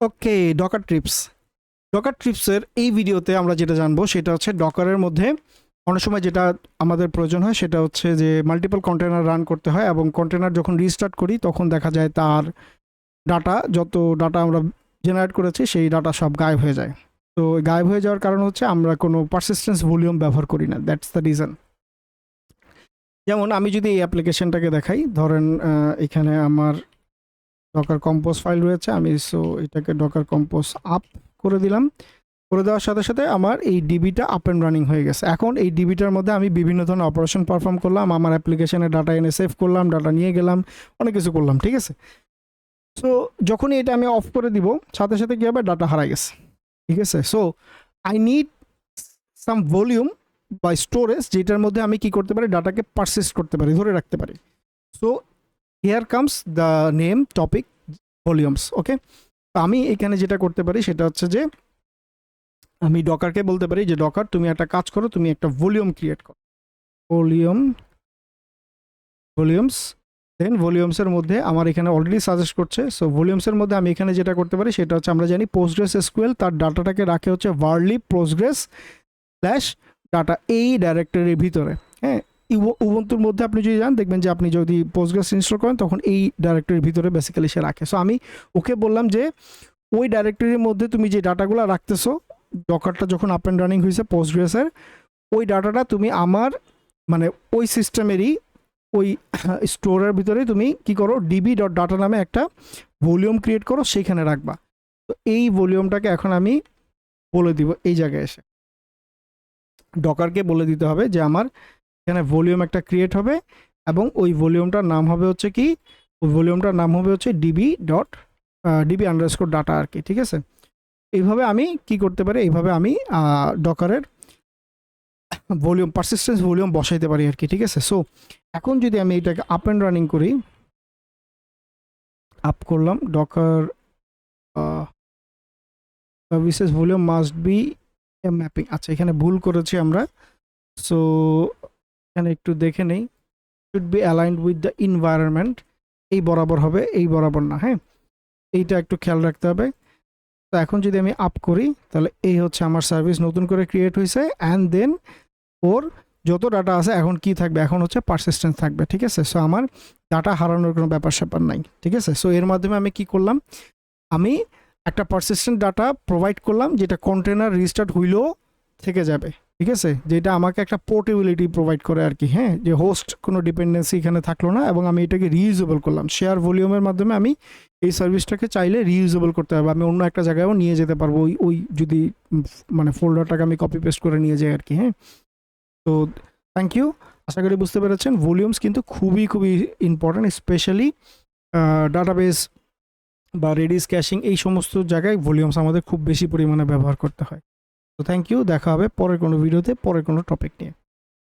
ওকে Docker trips Docker ট্রিপসের এই ভিডিওতে আমরা যেটা জানব সেটা হচ্ছে ডকারের মধ্যে অনেক সময় যেটা আমাদের প্রয়োজন হয় সেটা হচ্ছে যে মাল্টিপল কন্টেনার রান করতে হয় এবং কন্টেনার যখন রিস্টার্ট করি তখন দেখা যায় তার ডাটা যত ডাটা আমরা জেনারেট করেছি সেই ডাটা সব গায়েব হয়ে যায়। তো গায়েব হয়ে যাওয়ার কারণ হচ্ছে আমরা কোনো পারসিস্টেন্স ভলিউম ব্যবহার করি না দ্যাটস দ্য রিজন যেমন আমি যদি এই অ্যাপ্লিকেশনটাকে দেখাই, ধরেন এখানে আমার ডকার কম্পোজ ফাইল রয়েছে। আমি সো এটাকে ডকার কম্পোজ আপ করে দিলাম। করে দেওয়ার সাথে সাথে আমার এই ডিবিটা আপ অ্যান্ড রানিং হয়ে গেছে। এখন এই ডিবিটার মধ্যে আমি বিভিন্ন ধরনের অপারেশন পারফর্ম করলাম। আমার অ্যাপ্লিকেশনে ডাটা এনে সেভ করলাম ডাটা নিয়ে গেলাম, অনেক কিছু করলাম, ঠিক আছে? সো যখনই এটা আমি অফ করে দিব, সাথে সাথে কী হবে? ডাটা হারাই গেছে, ঠিক আছে? So I need some volume বা স্টোরেজ যেটার মধ্যে আমি কি করতে পারি? ডাটাকে পারসিস্ট করতে পারি, ধরে রাখতে পারি। So here comes the name topic volumes okay আমি এখানে যেটা করতে পারি, সেটা হচ্ছে যে, আমি ডকারকে বলতে পারি যে ডকার তুমি একটা কাজ করো, তুমি একটা ভলিউম ক্রিয়েট করো। ভলিউম ভলিউমস দেন ভলিউমসের মধ্যে আমার এখানে অলরেডি সাজেস্ট করছে। সো ভলিউমসের মধ্যে আমি এখানে যেটা করতে পারি, সেটা হচ্ছে আমরা জানি পোস্টগ্রেস এসকিউএল তার ডাটাটাকে রাখে হচ্ছে ভার্লি পোস্টগ্রেস স্ল্যাশ ডাটা এই ডাইরেক্টরির ভিতরে। উবন্তুর মধ্যে আপনি যদি যান, দেখবেন যে আপনি যদি পোস্টগ্রেস ইনস্টল করেন, তখন এই ডাইরেক্টরির ভিতরে বেসিক্যালি সে রাখে। সো আমি ওকে বললাম যে, ওই ডাইরেক্টরির মধ্যে তুমি যে ডাটাগুলো রাখতেছো ডকারটা যখন আপ অ্যান্ড রানিং হয়েছে পোস্টগ্রেসের ওই ডাটাটা তুমি আমার মানে ওই সিস্টেমেরই ওই স্টোরের ভিতরে তুমি কি করো ডিবি ডট ডাটা নামে একটা ভলিউম ক্রিয়েট করো সেইখানে রাখবা। তো এই ভলিউমটাকে এখন আমি বলে দিব এই জায়গায় এসে। ডকারকে বলে দিতে হবে যে, আমার এখানে ভলিউম একটা ক্রিয়েট হবে এবং ওই ভলিউমটার নাম হবে হচ্ছে কি, ওই ভলিউমটার নাম হবে হচ্ছে DB dot DB underscore data আর কি, ঠিক আছে? এইভাবে আমি কি করতে পারি? এইভাবে আমি ডকারের ভলিউম পারসিস্টেন্স ভলিউম বসাইতে পারি আর কি, ঠিক আছে? সো এখন যদি আমি এটাকে আপ অ্যান্ড রানিং করি আপ করলাম docker services volume must be mapping আচ্ছা এখানে ভুল করেছি আমরা। সো এখানে একটু দেখে নেই। Should be aligned with the environment এই বরাবর হবে, এই বরাবর না হ্যাঁ? এইটা একটু খেয়াল রাখতে হবে। তো এখন যদি আমি আপ করি, তাহলে এই হচ্ছে আমার সার্ভিস নতুন করে ক্রিয়েট হয়েছে। অ্যান্ড দেন ওর যত ডাটা আছে, এখন কি থাকবে? এখন হচ্ছে পারসিস্টেন্স থাকবে, ঠিক আছে? সো আমার ডাটা হারানোর কোনো ব্যাপার স্যাপার নাই, ঠিক আছে? সো এর মাধ্যমে আমি কি করলাম? আমি একটা পারসিস্টেন্ট ডাটা প্রোভাইড করলাম, যেটা কন্টেনার রিস্টার্ট হইলেও থেকে যাবে। ঠিক আছে? যেটা আমাকে একটা পোর্টেবিলিটি প্রোভাইড করে আর কি হ্যাঁ? যে হোস্ট কোনো ডিপেন্ডেন্সি এখানে থাকল না এবং আমি এটাকে রিইউজেবল করলাম। শেয়ার ভলিউমের মাধ্যমে আমি এই সার্ভিসটাকে চাইলে রিইউজেবল করতে পারব। আমি অন্য একটা জায়গায়ও নিয়ে যেতে পারব ওই ওই যদি মানে ফোল্ডারটাকে আমি কপি পেস্ট করে নিয়ে যাই আর কি হ্যাঁ? তো থ্যাংক ইউ আশা করি বুঝতে পেরেছেন। ভলিউমস কিন্তু খুবই খুবই ইম্পর্ট্যান্ট স্পেশালি ডাটাবেস বা রেডিস ক্যাশিং এই সমস্ত জায়গায় ভলিউমস আমাদের খুব বেশি পরিমাণে ব্যবহার করতে হয়। তো থ্যাংক ইউ দেখা হবে পরের কোনো ভিডিওতে পরের কোনো টপিক নিয়ে।